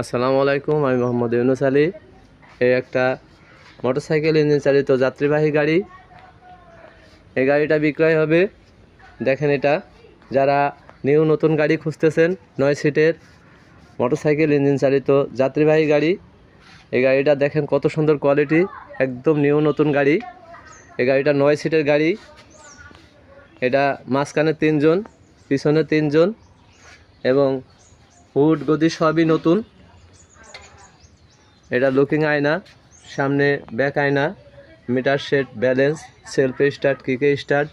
আসসালামু আলাইকুম, আমি মোহাম্মদ ইউনুস আলী। এই একটা মোটরসাইকেল ইঞ্জিন চালিত যাত্রীবাহী গাড়ি। এই গাড়িটা বিক্রয় হবে, দেখেন এটা, যারা নিউ নতুন গাড়ি খুঁজতেছেন, নয় সিটের মোটরসাইকেল ইঞ্জিন চালিত যাত্রীবাহী গাড়ি। এই গাড়িটা দেখেন কত সুন্দর কোয়ালিটি, একদম নিউ নতুন গাড়ি। এই গাড়িটা নয় সিটের গাড়ি। এটা মাঝখানে তিনজন, পিছনে তিনজন এবং হুড গদি সবই নতুন। এটা লুকিং আয়না, সামনে ব্যাক আয়না meter set balance self start কিকে start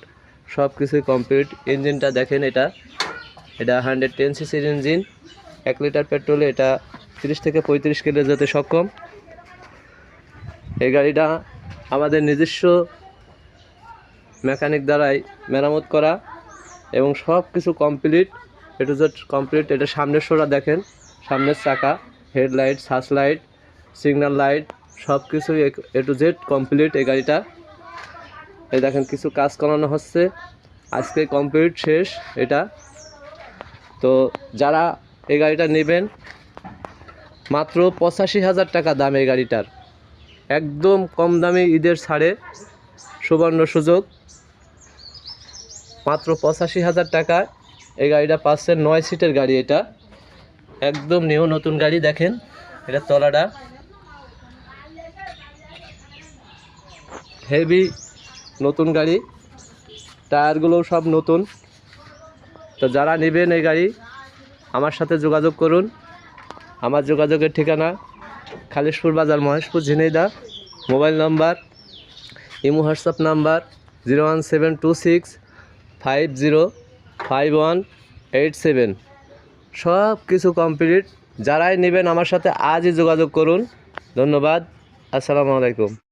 সব কিছুই কমপ্লিট ইঞ্জিনটা দেখেন এটা এটা হান্ড্রেড টেন সিসির ইঞ্জিন এক লিটার পেট্রোলে এটা তিরিশ থেকে পঁয়ত্রিশ কিলো যেতে সক্ষম। এই গাড়িটা আমাদের নিজস্ব মেকানিক দ্বারাই মেরামত করা এবং সব কিছু complete A to Z complete এটা সামনের সোরা দেখেন, সামনের চাকা হেডলাইট সাস লাইট সিগন্যাল লাইট সব কিছুই এ টু জেড কমপ্লিট এই গাড়িটা। এই দেখেন কিছু কাজ করানো হচ্ছে। আজকে কমপ্লিট শেষ এটা। তো যারা এই গাড়িটা নেবেন, মাত্র পঁচাশি হাজার টাকা দাম এই গাড়িটার। একদম কম দামে ঈদের ছাড়ে সুবর্ণ সুযোগ। মাত্র পঁচাশি হাজার টাকা এই গাড়িটা পাচ্ছেন নয় সিটের গাড়ি এটা। একদম নিউ নতুন গাড়ি দেখেন। এটা তলাটা। হেভি নতুন গাড়ি। টায়ারগুলো সব নতুন। তো যারা নেবেন এই গাড়ি, আমার সাথে যোগাযোগ করুন। আমার যোগাযোগের ঠিকানা খালিশপুর বাজার, Maheshpur Jhenaidah mobile number, imo, WhatsApp number, zero one seven two six five zero five one eight seven. সব কিছু কমপ্লিট। যারাই নেবেন আমার সাথে আজই যোগাযোগ করুন। ধন্যবাদ। আসসালামু আলাইকুম।